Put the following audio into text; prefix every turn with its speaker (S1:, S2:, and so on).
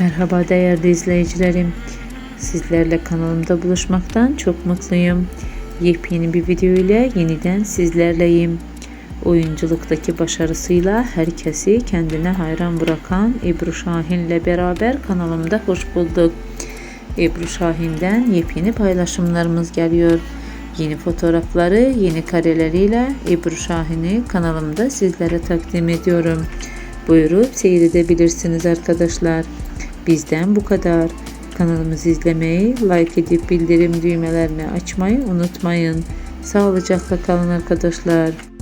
S1: Merhaba değerli izleyicilerim. Sizlerle kanalımda buluşmaktan çok mutluyum. Yepyeni bir video ile yeniden sizlerleyim. Oyunculuktaki başarısıyla herkesi kendine hayran bırakan Ebru Şahin ile beraber kanalımda hoş bulduk. Ebru Şahin'den yepyeni paylaşımlarımız geliyor. Yeni fotoğrafları, yeni kareleriyle Ebru Şahin'i kanalımda sizlere takdim ediyorum. Buyurup seyredebilirsiniz arkadaşlar. Bizden bu kadar. Kanalımızı izlemeyi, like edip bildirim düğmelerini açmayı unutmayın. Sağlıcakla kalın arkadaşlar.